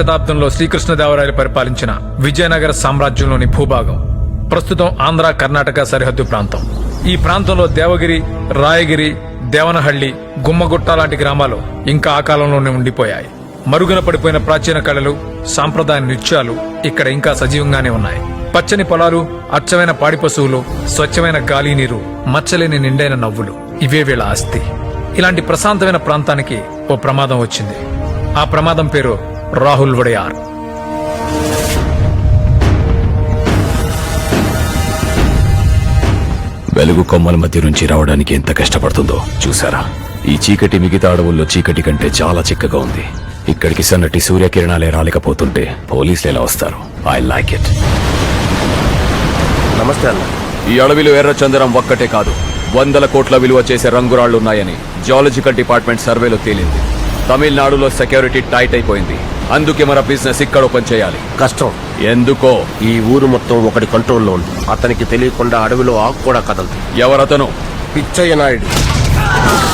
శతాబ్దంలో శ్రీకృష్ణదేవరాయలు పరిపాలించిన విజయనగర సామ్రాజ్యంలోని భూభాగం ప్రస్తుతం ఆంధ్ర కర్ణాటక సరిహద్దు ప్రాంతం. ఈ ప్రాంతంలో దేవగిరి రాయగిరి దేవనహళ్ళి గుమ్మగుట్ట లాంటి గ్రామాలు ఇంకా ఆ కాలంలోనే ఉండిపోయాయి. మరుగున పడిపోయిన ప్రాచీన కళలు సాంప్రదాయ నృత్యాలు ఇక్కడ ఇంకా సజీవంగానే ఉన్నాయి. పచ్చని పొలాలు అచ్చమైన పాడి పశువులు స్వచ్ఛమైన గాలి నీరు మచ్చలేని నిండైన నవ్వులు ఇవే వీళ్ళ ఆస్తి. ఇలాంటి ప్రశాంతమైన ప్రాంతానికి ఓ ప్రమాదం వచ్చింది. ఆ ప్రమాదం పేరు రాహుల్ వడయార్. వెలుగు కొమ్మల మధ్య నుంచి రావడానికి ఎంత కష్టపడుతుందో చూసారా? ఈ చీకటి మిగతా అడవుల్లో చీకటి కంటే చాలా చిక్కగా ఉంది. ఇక్కడికి సన్నటి సూర్యకిరణాలే రాలేకపోతుంటే పోలీసులు ఎలా వస్తారు? I like it. నమస్తే అన్న. ఈ అడవిలో ఎర్రచందనం ఒక్కటే కాదు వందల కోట్ల విలువ చేసే రంగురాళ్ళున్నాయని జియాలజికల్ డిపార్ట్మెంట్ సర్వేలో తేలింది. తమిళనాడులో సెక్యూరిటీ టైట్ అయిపోయింది. అందుకే మన బిజినెస్ ఇక్కడ ఓపెన్ చేయాలి. కష్టం. ఎందుకో? ఈ ఊరు మొత్తం ఒకటి కంట్రోల్లో ఉంది. అతనికి తెలియకుండా అడవిలో ఆకు కూడా కదలదు. ఎవరతను? పిచ్చయ్య నాయుడు.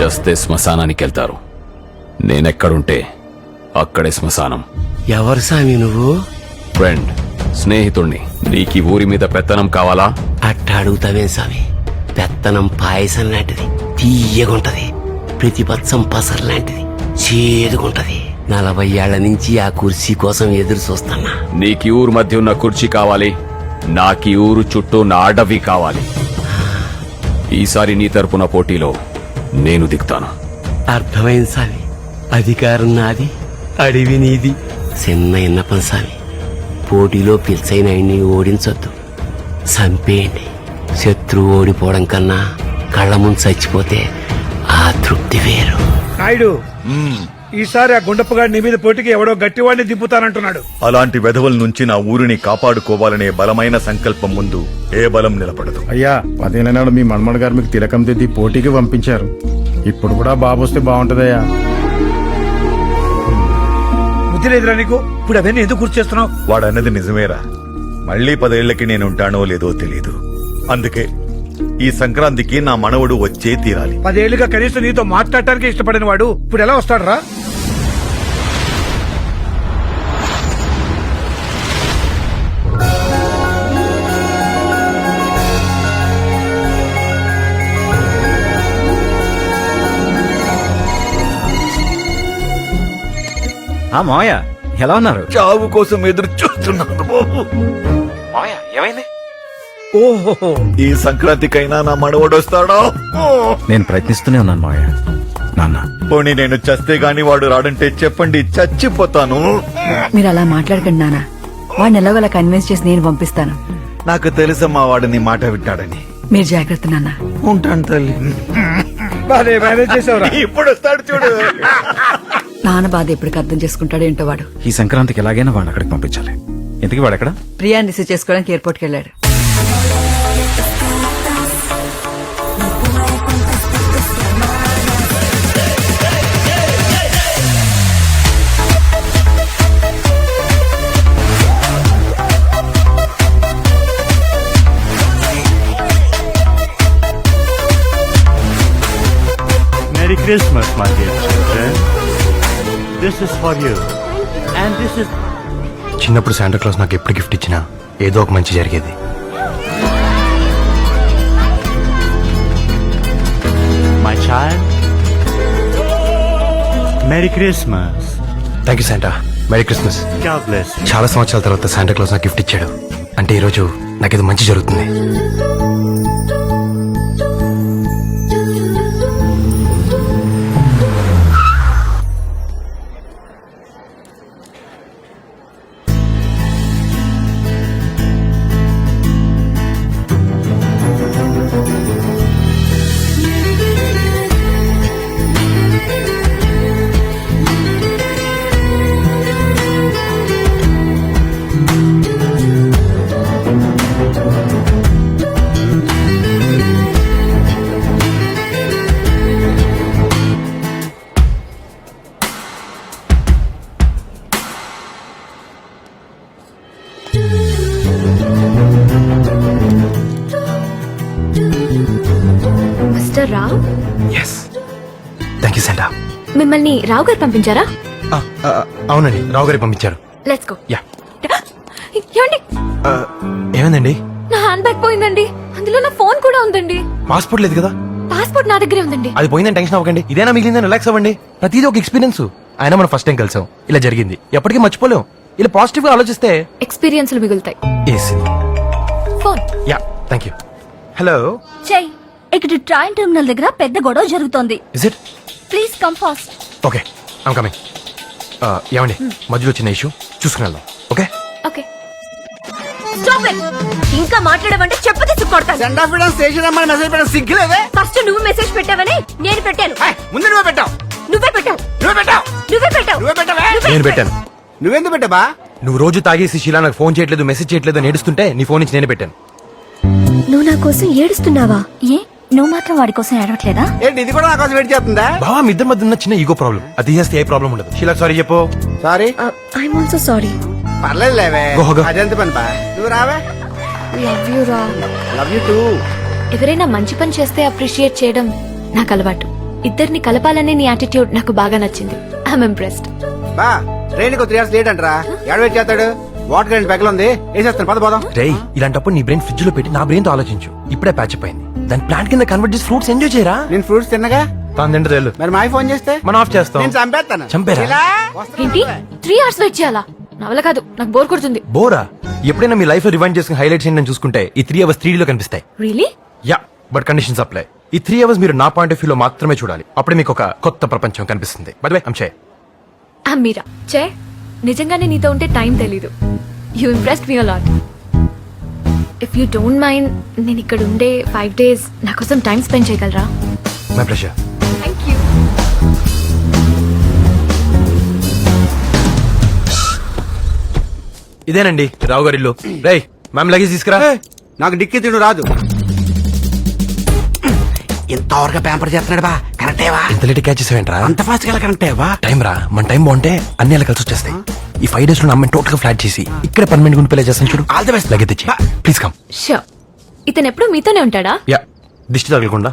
చస్తే శ్మశానానికి వెళ్తారు. నేనెక్కడుంటే అక్కడే శ్మశానం. ఎవరు సామి నువ్వు? ఫ్రెండ్ స్నేహితుణ్ణి. నీకు ఈ ఊరి మీద పెత్తనం కావాలా? అట్ట అడుగుతావేం సామి? పెత్తనం పాయసం లాంటిది తీయగుంటది. ప్రతిపక్షం పసరు లాంటిది చేదుగుంటది. నలభై ఏళ్ళ నుంచి ఆ కుర్చీ కోసం ఎదురు చూస్తున్నా. నీకు ఈ ఊరు మధ్య ఉన్న కుర్చీ కావాలి. నాకు ఈ ఊరు చుట్టూ నా అడవి కావాలి. ఈసారి నీ తరపున పోటీలో నేను దిగుతాను. అర్థమైంది సామి. అధికారం నాది అడివి నీది చిన్న ఇన్నపం సామి. పోటీలో పిలిచైన ఆయన్ని ఓడించొద్దు. చంపేయండి. శత్రువు ఓడిపోవడం కన్నా కళ్ళ ముందు చచ్చిపోతే ఆ తృప్తి వేరు. నాయుడు. ఈసారి ఆ గుండప్పగాడి నీ మీద పోటీకి ఎవడో గట్టివాడిని దింపుతానంటున్నాడు. అలాంటి వెధవల నుంచి నా ఊరిని కాపాడుకోవాలనే బలమైన సంకల్పం ముందు ఏ బలం నిలబడదు. అయ్యా పదిహేను నాడు మీ మన్మడ్ గారు మీకు తిలకం దిద్ది పోటీకి పంపించారు. ఇప్పుడు కూడా బాబు వస్తే బాగుంటదయ్యా. బుద్ధి లేదురా నీకు? ఇప్పుడు అవన్నీ ఎందుకు గుర్తు చేస్తున్నావు? వాడన్నది నిజమేరా. మళ్ళీ పదేళ్ళకి నేను ఉంటానో లేదో తెలీదు. అందుకే ఈ సంక్రాంతికి నా మనవడు వచ్చే తీరాలి. పదేళ్ళుగా కనీసం నీతో మాట్లాడటానికి ఇష్టపడిన వాడు ఇప్పుడు ఎలా వస్తాడరా? ఆ మావయ్య ఎలా ఉన్నారు? చావు కోసం ఎదురు చూస్తున్నాను బాబు. మావయ్య ఏమైంది? ఓహో ఈ సంక్రాంతికైనా నా మనవడు వస్తాడా! నేను ప్రయత్నిస్తూనే ఉన్నాను మావయ్య. నాన్న. పోనీ నేను చస్తే గాని వాడు రాడంటే చెప్పండి చచ్చిపోతాను. మీరు అలా మాట్లాడకండి నాన్న. వాడిని ఎలాగోలా కన్విన్స్ చేసి నేను పంపిస్తాను. నాకు తెలుసమ్మా వాడు నీ మాట వింటాడని. మీరు జాగ్రత్త నాన్న. ఉంటాను తల్లి. ఇప్పుడు వస్తాడు చూడు. నాన్న బాధ ఎప్పటికి అర్థం చేసుకుంటాడో ఏంటో వాడు. ఈ సంక్రాంతికి ఎలాగైనా వాడిని అక్కడికి పంపించాలి. ఎందుకు వాడు ఎక్కడ? ప్రియాని రిసీవ్ చేసుకోవడానికి ఎయిర్పోర్ట్కి వెళ్ళాడు. Merry Christmas, my dear children. This is for you. And this is చిన్నప్పుడు శాంటా క్లాస్ నాకు ఎప్పుడు గిఫ్ట్ ఇచ్చినా ఏదో ఒక మంచి జరిగేది my child. Merry Christmas. Thank you Santa merry Christmas bless you. చాలా సంవత్సరాల తర్వాత శాంటా క్లాస్ నాకు గిఫ్ట్ ఇచ్చాడు అంటే ఈరోజు నాకేదో మంచి జరుగుతుంది మిమ్మల్ని రావు గారు పంపించారా అవునండి రావు గారికి పంపించారు. Let's go yeah. ఏమండి? ఆ, ఏమైందండి? నా హ్యాండ్ బ్యాగ్ పోయిందండి. అందులో నా ఫోన్ కూడా ఉందండి. పాస్పోర్ట్ లేదు కదా? పాస్పోర్ట్ నా దగ్గరే ఉందండి. అది పోయిందని టెన్షన్ అవ్వకండి. ఇదేనా మిగిలిందని రిలాక్స్ అవ్వండి. ప్రతిదీ ఒక ఎక్స్పీరియన్స్ ఆయన మనం ఫస్ట్ టైం కలిసాం. ఇలా జరిగింది. ఎప్పటికీ మర్చిపోలేం. ఇలా పాజిటివ్గా ఆలోచిస్తే ఎక్స్పీరియన్స్లు మిగులుతాయి. AC phone yeah thank you hello చెయ్ ఇక్కడ ట్రైన్ టెర్మినల్ దగ్గర పెద్ద గొడవ జరుగుతోంది. Is it please come fast okay I'm coming ఏమండి? మధ్యలో చిన్న ఇష్యూ చూసుకుని వెళ్దాం. ఓకే ఓకే స్టాప్ ఇట్ ఇంకా మాట్లాడమంటే చెప్పు తీసి కొడతాను. సెండ్ ఆఫ్ స్టేషన్ అమ్మని మెసేజ్ పెట్టడం సిగ్గులేదే? ఫస్ట్ నువ్వు మెసేజ్ పెట్టావని నేను పెట్టాను. ముందు నువ్వే పెట్టావు. నువ్వే పెట్టావు. నువ్వే పెట్టావు. నువ్వే పెట్టావు. నువ్వే పెట్టావే? నేను పెట్టాను. నువ్వెందుకు పెట్టావా? నువ్వు రోజు తాగేసి శీలా నాకు ఫోన్ చేయట్లేదు మెసేజ్ చేయట్లేదు అని ఏడుస్తుంటే నీ ఫోన్ నుంచి నేనే పెట్టాను. నువ్వు నా కోసం ఏడుస్తున్నావా? ఏ? నువ్వు మాత్రం వాడి కోసం ఏడవట్లేదా? ఏంటి ఇది కూడా నా కోసం వెయిట్ చేస్తుందా? బావా మీ ఇద్దరి మధ్య ఉన్న చిన్న ఈగో ప్రాబ్లం అది తీసేస్తే ఏ ప్రాబ్లం ఉండదు. శీలా సారీ చెప్పు. సారీ ఐఎమ్ ఆల్సో సారీ పర్లేదు లేవే. అదెంత పని బా నువ్వు రావే. లవ్ యూ రా లవ్ యూ టూ ఎవరైనా మంచి పని చేస్తే అప్రిషియేట్ చేయడం నాకు అలవాటు. ఇద్దరిని కలపాలనే నీ యాటిట్యూడ్ నాకు బాగా నచ్చింది. ఐఎమ్ ఇంప్రెస్డ్ బా ట్రైన్కు త్రీ అవర్స్ లేట్ అంటరా. ఎడ వెయిట్ చేస్తాడు? వాటర్ గ్రైండ్ పెగలు ఉంది. వేసేస్తాను. పద పోదాం. రేయ్ ఇలాంటప్పుడు నీ బ్రెయిన్ ఫ్రిడ్జ్లో పెట్టి నా బ్రెయిన్తో ఆలోచించు. ఇప్పుడే ప్యాచ్ అయింది దాని ప్లాంట్ కింద కన్వర్ట్ చేసి ఫ్రూట్స్ ఎంజాయ్ చేయరా? నేను ఫ్రూట్స్ తిన్నగా? తాను తింటే తెలు. మరి మా ఫోన్ చేస్తే? మనం ఆఫ్ చేస్తాం. నేను చంపేస్తాను. చంపేరా? ఇలా? ఏంటి? త్రీ అవర్స్ వెయిట్ చేయాలా? నా వల్ల కాదు నాకు బోర్ కొడుతుంది. బోరా? ఎప్పుడైనా మీ లైఫ్లో రివైండ్ చేసుకుని హైలైట్స్ ఏంటని చూసుకుంటే ఈ త్రీ అవర్స్ త్రీ లో కనిపిస్తాయి. Really yeah but conditions apply ఈ త్రీ అవర్స్ మీరు నా పాయింట్ ఆఫ్ వ్యూ లో మాత్రమే చూడాలి. అప్పుడే మీకు ఒక కొత్త ప్రపంచం కనిపిస్తుంది. బై వే అంశే మీరా చే నిజంగానే నీతో ఉంటే టైం తెలీదు. You impressed me lot if you don't mind నేను ఇక్కడ ఉండే ఫైవ్ డేస్ నా కోసం టైం స్పెండ్ చేయగలరా? మై ప్రెషర్ థ్యాంక్ యూ ఇదేనండి రావు గారి ఇల్లు. రేయ్ మ్యామ్ లగేజ్ తీసుకురా. నాకు డిక్కి తిడు రాదు. ఎంత వరకు పేపర్ చేస్తున్నాడు బా. కరెక్టేవా ఇంత లేట్ క్యాచ్ చేసావేంట్రా? అంత ఫాస్ట్గా కరెక్టేవా టైం రా. మన టైం బాగుంటే అన్ని అలా కలిసి వచ్చేస్తాయి. ఈ ఫైవ్ డేస్లో అమ్మాయిని టోటల్గా ఫ్లాట్ చేసి ఇక్కడ పర్మనెంట్ గుండి పెళ్ళి చేస్తాను చూడు. All the best. లగేజ్ తెచ్చి. ప్లీజ్ కమ్ షూర్ ఇతను ఎప్పుడు మీతోనే ఉంటాడా? యా దిష్టి తగలకుండా.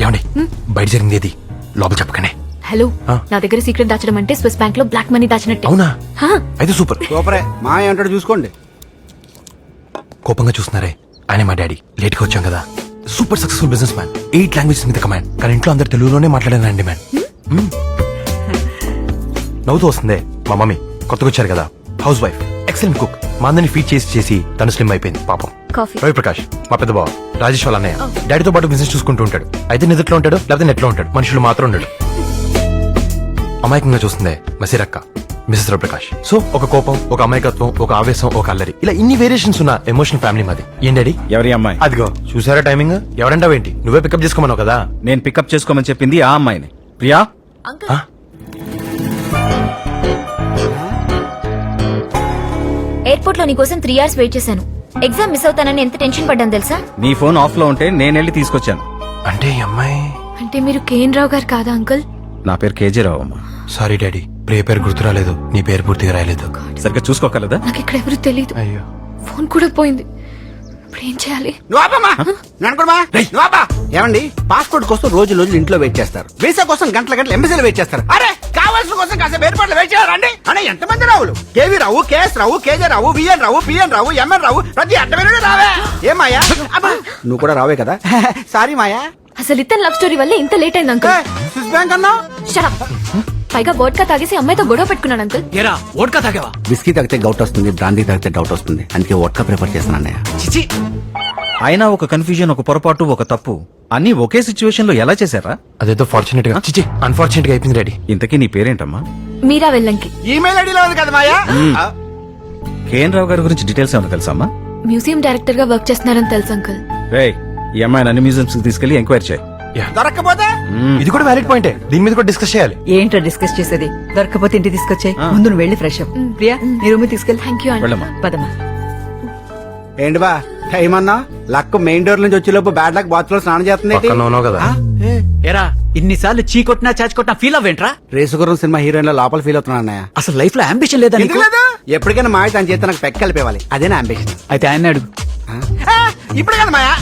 ఏమండి? బయట జరిగింది ఏది? లోపల చెప్పకనే. హలో. నా దగ్గర సీక్రెట్ దాచడం అంటే స్విస్ బ్యాంక్లో బ్లాక్ మనీ దాచినట్టే. అవునా? హా, అయితే సూపర్ సూపరే మా ఏమంటాడు చూసుకోండి. కోపంగా చూస్తున్నారే. ఆయన మా డాడీ. లేట్గా వచ్చాం కదా. Super successful businessman eight languages మీద కమాండ్ కానీ ఇంట్లో అందరు తెలుగులోనే మాట్లాడానండి మ్యాన్ నవ్వుతూ వస్తుందే మా మమ్మీ. కొత్తగా వచ్చారు కదా. హౌస్ వైఫ్ ఎక్సలెంట్ కుక్ మా అందరిని ఫీడ్ చేసి చేసి తను స్లిమ్ అయిపోయింది. పాపం. కాఫీ రవి ప్రకాష్ మా పెద్ద బావ. రాజేష్ వాళ్ళ అన్నయ్య. డాడీతో పాటు బిజినెస్ చూసుకుంటూ ఉంటాడు. అయితే నిద్రలో ఉంటాడు లేకపోతే నెట్లో ఉంటాడు. మనుషులు మాత్రం ఉండడు అమాయకంగా చూస్తుందే మసిరక్క. మిసెస్ రవిప్రకాష్ సో ఒక కోపం ఒక అమాయకత్వం ఒక ఆవేశం ఒక అల్లరి ఇలా ఇన్ని వేరియేషన్స్ ఉన్న ఎమోషనల్ ఫ్యామిలీ మాది. ఏం డాడీ? ఎవరి అమ్మాయి? అదిగో చూసారా టైమింగ్ ఎవరంటావేంటి? నువ్వే పికప్ చేసుకోమన్నావు కదా. నేను పికప్ చేసుకోమని చెప్పింది ఆ అమ్మాయిని. ప్రియా? ఎయిర్పోర్ట్లో నీకోసం త్రీ అవర్స్ వెయిట్ చేశాను. ఎగ్జామ్ మిస్ అవుతానని ఎంత టెన్షన్ పడ్డాను తెలుసా? నీ ఫోన్ ఆఫ్లో ఉంటే నేను వెళ్ళి తీసుకొచ్చాను. అంటే ఈ అమ్మాయి అంటే మీరు కేఎన్ రావు గారు కాదా అంకుల్? నా పేరు కేజీ రావు అమ్మా. Sorry daddy. ప్రియ పేరు గుర్తు రాలేదు. నీ పేరు పూర్తిగా రాయలేదు. సరిగ్గా చూసుకోగలదా నాకు ఇక్కడ ఎవరు తెలియదు అయ్యో. ఫోన్ కూడా పోయింది. ఇప్పుడు ఏం చేయాలి? ఏమండి? పాస్పోర్ట్ కోసం రోజు రోజులు ఇంట్లో వెయిట్ చేస్తారు. వీసా కోసం గంటల గంటల ఎంబసీలో వెయిట్ చేస్తారు. అరే కావాల్సిన కోసం కాసేపు ఎయిర్పోర్ట్ వెయిట్ చేయాలండి అనే ఎంతమంది రావులు? KV Rao KS Rao KJ Rao VN Rao PN Rao MN Rao ప్రతి అడ్డమైన రావే. ఏ మాయా? అబ్బా, నువ్వు కూడా రావే కదా? సారీ మాయా. అసలు ఇతను లవ్ స్టోరీ వల్ల ఇంత లేట్ అయింది అంకుల్. బ్యాంక్ అన్నా. పైగా వోడ్కా తాగేసి అమ్మాయితో గొడవ పెట్టుకున్నాడు అంకుల్ ఏరా ఓట్కా తాగావా? విస్కీ తాగితే గౌట్ వస్తుంది బ్రాందీ తాగితే డౌట్ వస్తుంది. అందుకే వోట్కా ప్రిఫర్ చేస్తాను అన్నయ్య. చిచి! అయినా ఒక కన్ఫ్యూజన్ ఒక పొరపాటు ఒక తప్పు. అన్ని ఒకే సిచ్యువేషన్లో ఎలా చేశారా? అదేదో ఫార్చునేట్గా. చిచి అన్ఫార్చునేట్గా అయిపోయింది డాడీ. ఇంతకీ నీ పేరేంటమ్మా? మీరా వెళ్ళంకి ఈమెయిల్ ఐడిలో ఉంది కదా మాయా? ఆ, కేఎన్ రావు గారి గురించి డీటెయిల్స్ ఏమైనా తెలుసమ్మా మ్యూజియం డైరెక్టర్గా వర్క్ చేస్తున్నారని తెలుసు అంకుల్ రే ఈ అమ్మాయిని అన్ని మ్యూజియంస్ తీసుకెళ్ళి ఎంక్వైరీ చేయి. దొరక్కపోతే? ఇది కూడా వ్యాలిడ్ పాయింటే దీని మీద కూడా డిస్కస్ చేయాలి. ఏంట్రా డిస్కస్ చేసేది? దొరకపోతే ఇంటికి తీసుకొచ్చాయి. ముందు నువ్వు వెళ్ళి ఫ్రెష్ అప్ ప్రియా నీ రూమ్ తీసుకెళ్ళి. థ్యాంక్ యూ అండి వెళ్ళమ్మా. పదమ్మా. ఏంటి బా టైం అన్నా? లక్ మెయిన్ డోర్ నుంచి వచ్చేలోపు బ్యాడ్ లక్ బాత్లో స్నానం చేస్తుంది ఏంటి? పక్కన ఉన్నావు కదా. ఆ? ఏ, ఎరా ఇన్నిసార్లు చీ కొట్టినా చాచి కొట్టినా ఫీల్ అవ్వేంట్రా? రేసుగురం సినిమా హీరోయిన్లో లోపల ఫీల్ అవుతున్నా అన్నయ్య. అసలు లైఫ్లో అంబిషన్ లేదా నీకు? ఎందుకు లేదు? ఎప్పటికైనా మాయ తన చేత నాకు పెక్క కలిపేవాలి. అదే నా అంబిషన్ అయితే ఆయన అడుగు. ఇప్పుడు కదా మాయా.